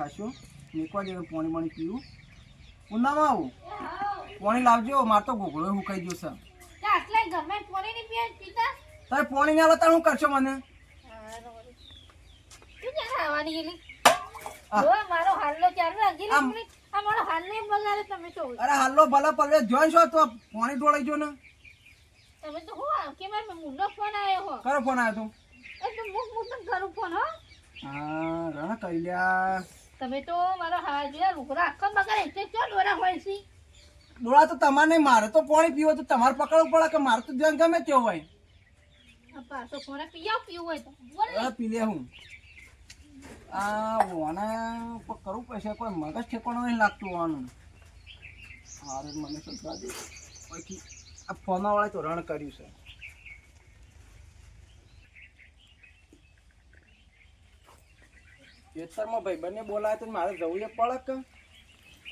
થાશો મેકવા દે પાણી પાણી પીવું. ઉનામાં આવું. પાણી લાવજો માર તો ગોગળો હુકાઈ ગયો સર તારે પાણી ના લેતા હું કરશો મને? અરે હાલો ભલા પલ્લે જોઈ છો તો પાણી ઢોળાઈ ને. તમે તો હું કે મારો મુંડો ફોન આવ્યો હો. કરો ફોન આવ્યો તો. એ તો મુક મુક કરું ફોન હો. કરી લ્યા તમે તો મારો હાલ જોયા લુકડા આખો બગાડે એટલે ચો ડોરા હોય છે? ડોળા તો તમારે નહીં મારે તો પાણી પીવો તો તમારે પકડવું પડે કે મારે તો ધ્યાન ગમે તેવું હોય. આ ખોરાક ફોન પીયાવ પીવું હોય તો. પી લે હું. આ ઉપર કરવું પડશે કોઈ મગજ ઠેકાણું નહીં લાગતું આનું હારે મને સદા દે. પછી આ ફોનાવાળા તો રણ કર્યું છે. ખેતરમાં ભાઈબંધને બોલાવે તો મારે જવું એ પડક.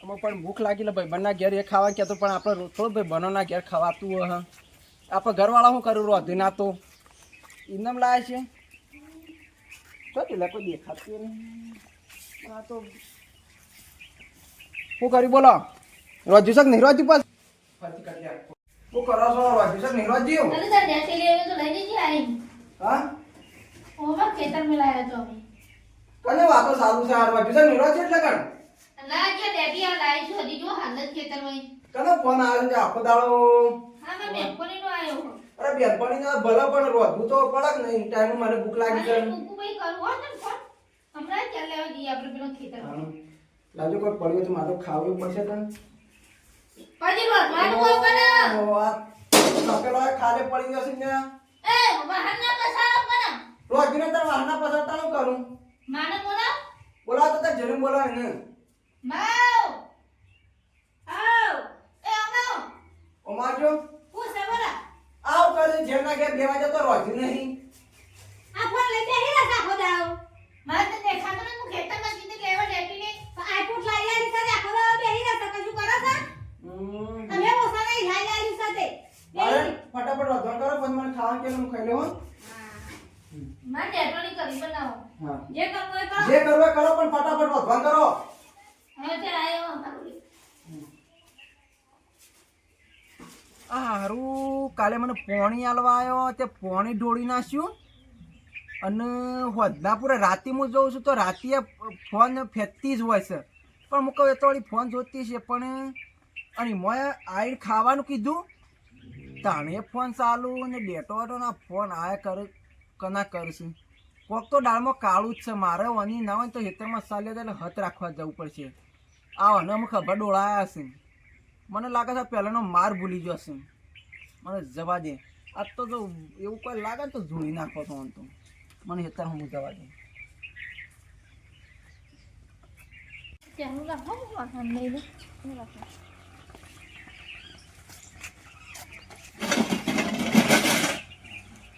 આમાં પણ ભૂખ લાગી લે ભાઈબંધના ઘેર એ ખાવા કહેતો પણ આપણે થોડું ભાઈબંધોના ઘેર ખવાતું હોય. આપણે ઘરવાળા શું કરું રોધી ના તો? ઇનામ લાવે છે. તો પેલા કોઈ દેખાતું નહીં. આ તો શું કર્યું બોલો? રોજ્યુ શક નહીં રોજ્યુ પાસ શું કરો છો? રોજ્યુ શક નહીં રોજ્યુ અરે તાર ડેટી લેવી તો લઈ જજે આઈ હા? ઓમાં ખેતરમાં લાવ્યો તો અમે. કને વાતો સારું છે આ રોજ્યુ શક નહીં રોજ્યુ એટલે કણ? ના કે બેબી આ લાઈ છો હજી જો હાલત ખેતર હોય કનો ફોન આવ્યો છે આખો દાડો. હા મેં બેનપણી નો આવ્યો અરે બેનપણી ના ભલે પણ રોજવું તો પડક નહીં ટાઈમ મને ભૂખ લાગી છે. અરે કુકુભાઈ કરવો ને ફોન હમણાં ચાલ લેવા જઈએ આપણે પેલો ખેતર લાજો કોઈ પડ્યો તો મારે તો ખાવું પડશે તને. વાત રોટવાનું કોણ કરે ઓ, આ તપેલો ખાલે પડી જશે ને એ બહારના કસારો પણ રોજને તાર ના પસારતા નું કરું? માને બોલા. બોલા તો તાર જન્મ બોલા ને. માવ. આવ. એ અમાવ ઓમાજો હું સવરા આવ કરે જેના ઘેર બેવા જતો રોજ નહીં. આ ફોન લઈ બેહી રહ્યા આખો દાવ મારે તો દેખાતો ને હું ખેતરમાં સીધી લેવા જતી નહીં. આઈપોડ લાઈ આલી સાથે આખો દાવ બેહી રહ્યા કશું કરો છો. તમે ઓસા નહીં લાઈ આલી સાથે. મારે ફટાફટ વધણ કરો પછી મને ખાવાનું કે હું ખાઈ લેવું મારે ડેટોની કરી બનાવો જે કરવું કરો. જે કરવું એ કરો પણ ફટાફટ વધણ કરો. હવે તે આયો આ હારું કાલે મને પોણી આલવા આવ્યો તે પોણી ઢોળી નાખ્યું. અને હોદનાપુરે રાતે હું જોઉં છું તો રાતે ફોન ફેંકતી જ હોય છે. પણ હું કહું એ તો વળી ફોન જોતી છે પણ અને મેં આવીને ખાવાનું કીધું. તાણે ફોન ચાલુ અને ડેટો ના ફોન આ કર કના કરશું. કોક તો દાળમાં કાળું જ છે. મારે વાની ના હોય તો હેતરમાં ચાલે તો એટલે હત રાખવા જવું પડશે. આ અને અમે ખબર ડોળાયા છે મને લાગે છે પહેલાંનો માર ભૂલી ગયો છે મને જવા દે. આ તો જો એવું કોઈ લાગે ને તો ધૂળી નાખો તો તો. મને હેતર હું જવા દે. લે રાખો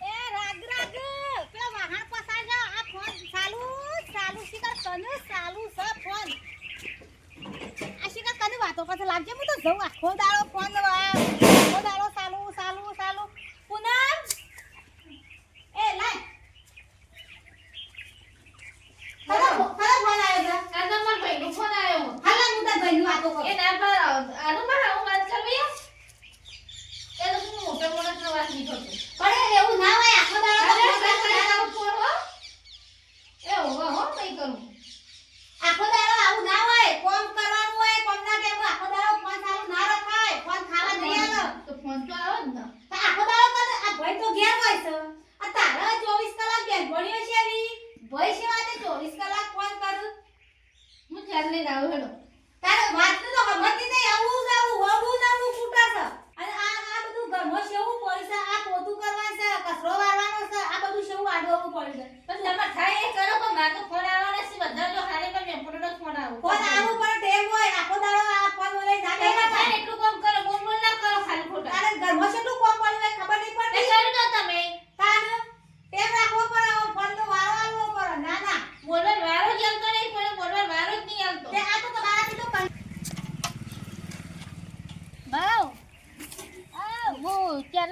એ રાગ રાગ પેલા વાહન પસાર જા આ ફોન ચાલુ ચાલુ શિકાર કને સાલું છે, ફોન. આ શિકાર કને વાતો કરશે લાગજે? હું તો જઉં આખો દાડો ફોન આખો દાડો ચાલુ ચાલુ ચાલુ પૂનમ એ લાય ખરો ખરો ફોન આવ્યો છે આ નંબર ભાઈનો ફોન આવ્યો હાલા હું તાર ભાઈની વાતો કરું એ ના પર આનું માં આવું વાત કરવી એ તો હું મોટા મોટા વાત નહીં કરતો પણ એવું ના હોય આખો દાડો અરે ફોન ફોન કરે. આવું ફોન હો એ હોવા હો કઈ કરું આખો દાડો આવું ના હોય કોમ કરવાનું હોય કોમના ટાઈમે આખો દાડો ફોન ચાલુ ના રખાય ફોન ખાવા નહીં આવે તો ફોન તો આવે જ ને તો આખો દાડો કરે આ ભાઈ તો ઘેર હોય છે આ તારા 24 કલાક બેનપણીઓ છે આવી ભાઈ છે વાતે 24 કલાક ફોન કરું હું ચાલ આવું હેડો તારે વાત તો સમજતી નહીં, આવું જ આવું, હોવું જ આવું કૂટા છે. અને આ આ બધું ઘરમાં શેવું પડે છે, આ પોતું કરવાનું છે, કચરો વાળવાનો છે, આ બધું શેવું આડવાનું પડે છે. પણ તમારે થાય એ કરો, પણ મારે તો ફોન આવવાના બધા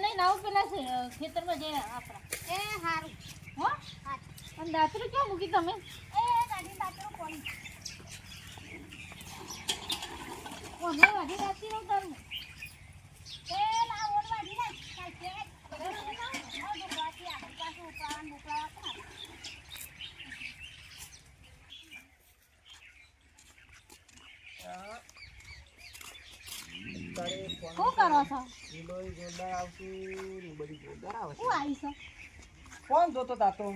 લઈને આવું પેલા ખેતરમાં જઈને આપણા. એ સારું હો? અને દાતરું ક્યાં મૂકી તમે? એ દાદી દાતરું કોની કોને વાઢી દાતરી તારું શું કરો છો? લીલોય જોરદાર આવશે ને બધી જોરદાર આવે શું આવી છો. કોણ જોતો તાતો.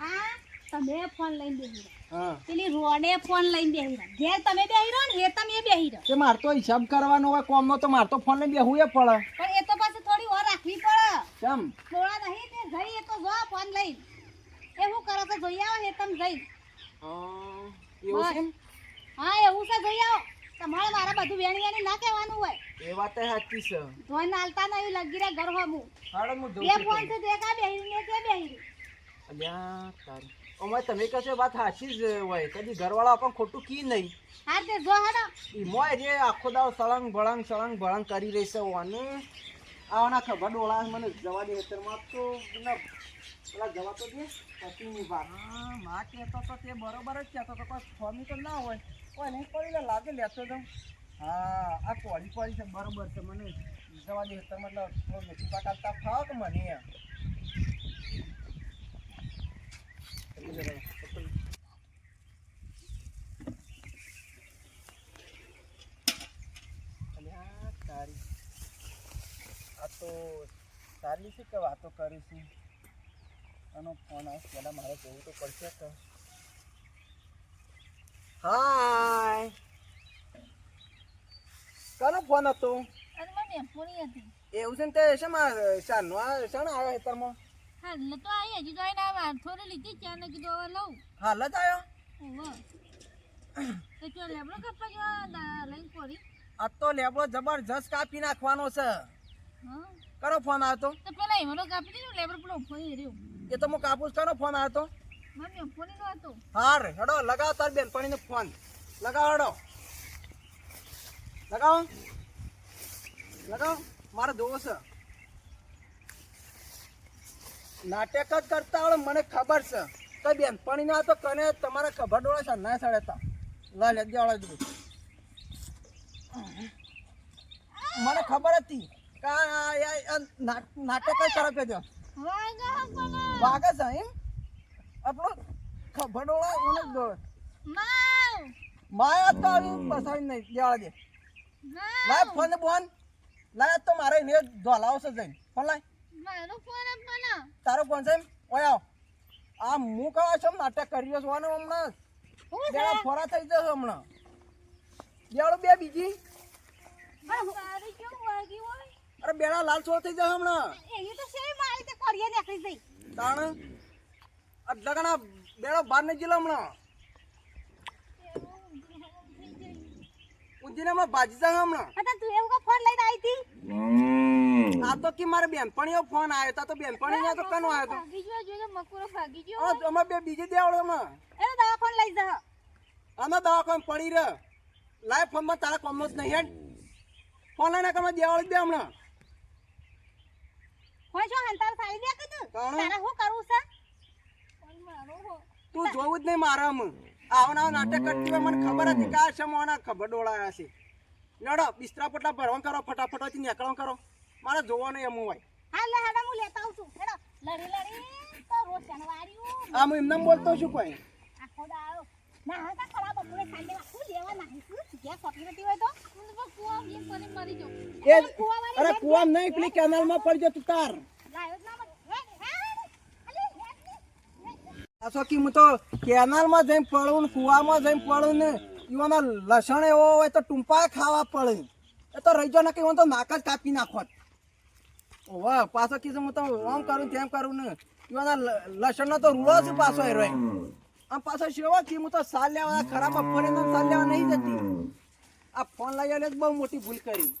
આ તમે ફોન લઈને બેહી હા. પેલી રોડે ફોન લઈને બેહી રહ્યા ઘેર તમે બેહી રહો ને એ તમે બેહી રહ્યો કે માર તો હિસાબ કરવાનો હોય કોમનો તો માર તો ફોન લઈને બેહવું એ પડે. પણ એ તો પાછું થોડી વાર રાખવી પડે. કેમ? થોડા નહીં તે જઈ એ તો જો ફોન લઈ એ શું કરો તો જોઈ આવો એ તમે જઈ. એવું છે? હા એવું છે જોઈ આવો. તમારે મારા બધું વેણી વેણી ના કહેવાનું હોય. એ વાત સાચી છે. ધોઈને હાલતા નહીં લગી રહ્યા ઘર હોમું. હાડો હું જોઉં બે ફોન તે કા બેહી ને તે બેહી. અલ્યા તારી. અમારે તમે કહેશો એ વાત સાચી જ હોય. કદી ઘરવાળા પણ ખોટું કી નહીં. હા તે જો હડો. ઈ મોય જે આખો દાવ સળંગ ભળંગ સળંગ ભળંગ કરી રહી છે આવાના ખબર ડોળા મને જવા દે તો. પેલા પેલા જવા તો દે પતિની વાતમાં કહેતો તો તે બરોબર જ કહેતો તો કોઈ સ્વામી તો ના હોય. કોઈ નહીં પડી લાગે લેતો તો હા, આ કોળી છે, બરોબર છે, મને જવા દે મતલબ થોડો મેથી પાક આપતા ખાવ કે મને એમ. તારી, આ તો તારી છે કે વાતો કરીશું આનો ફોન આવે પહેલાં મારે જોવું તો પડશે કે હાય કોનો ફોન હતો? અરે મને પૂરી હતી. એવું છે ને તે શેમાં શાનો આ શાનો આવ્યો હેતરમાં હા એટલે તો આવી હજી જોઈને આવા થોડી લીધી છે અને કીધું હવે લઉં. હાલ જ આવ્યો તો ચો લેબડો કપા જો લઈને પડી આ તો લેબડો જબરજસ્ત કાપી નાખવાનો છે. હા. કરો ફોન આવ્યો તો? તો પેલા એમનો કાપી દીધું લેબર પેલો ફોઈ રહ્યો. એ તો હું કાપુસ કનો ફોન આવ્યો તો? મને ફોની નો હતો. હાર હેડો લગાવો તાર બેનપણીને ફોન. લગાવો હેડો. લગાવો. લગાવો. મારે દોસ્ત નાટક જ કરતા આવડે મને ખબર છે. તો બેનપણી ના તો કને તમારે ખબર ડોળે છે ના સડેતા લા લે દેવાળા જ મને ખબર હતી કે નાટક જ કરે છે વાગા છે એમ? આપણો ખબર ડોળા મને માયા તો આવી બસાવી નહીં દેવાળા દે. લાય ફોન બોન. લાય તો મારે એને ધોલાવશે જઈને. ફોન લાય. મારો ફોન આપવાનો તારો ફોન છે? ઓય આવ. આ હું કહો છો નાટક કરી રહ્યો છું હમણાં છે? બેડા ફોરા થઈ જશે હમણાં. બેડો બે બીજી. અરે બેડા લાલ છોડ થઈ જશે હમણાં. એવી તો છે મારી તે કરીએ નીકળી જઈ? તાણ? લગણા બેડો બહાર નહીં ગયેલો હમણાં. ઉંધીને હમણાં ભાજી જા હમણાં. હતા તું એવું કા ફોન લઈને આવી હતી? આ તો કે મારે બેનપણીઓ ફોન આવ્યો તા તો બેનપણી તો કનો આવ્યો તો? બીજો જોજો મકુરો ભાગી ગયો. ઓ અમે બે બીજી દેવડે હમણાં એનો દવાખાને લઈ જા. અમે દવાખાને પડી રહે. ફોન ફોનમાં તારા કોમ જ નહીં હેડ. ફોન લઈને તમે દેવાળી દે હમણાં. હોય છો હંતાર સાડી દે કે તું? તારા હું કરું છે? હો. તું જોવું જ નહીં મારા આમ. આવા નવા નાટક કરતી હોય મને ખબર હતી કે આ શમોના ખબર ડોળાયા છે. નડો બિસ્તરા પટલા ભરવાનું કરો ફટાફટ ફટાફટથી નીકળો કરો. મારે જોવાનું એમ હોય. હા લે હેડા હું લેતા આવું છું. હેડો લડી લડી તો રોજ શનિવાર્યું આમ એમને બોલતો છું કોઈ. આખો દાડો. ના હા ખરાબ બપોરે ખાંડે શું લેવા નાખી શું ગયા ખોટી નથી હોય તો? હું તો કુવા મને મરી જાઉં. અરે કુવા નહીં પેલી કેનાલમાં પડી જતું તાર લાયો જ ના મત હે હે અલે હે પાછો કે હું તો કેનાલમાં જઈને પડું કુવામાં જઈને પડું ને ઈવાના લસણ એવો હોય તો ટૂંપા ખાવા પડે. એ તો રહી જાવ ને કે તો નાક જ કાપી નાખો. વાહ પાછો કીધું હું તો આમ કરું તેમ કરું ને ઈવાના લસણનો તો રૂળો જ પાછો એ રહ્યો આમ પાછો શેવો કે તો સાલ લેવા ખરાબ ફરીને સાલ લેવા નહીં જતી. આ ફોન લઈ જ બહુ મોટી ભૂલ કરી.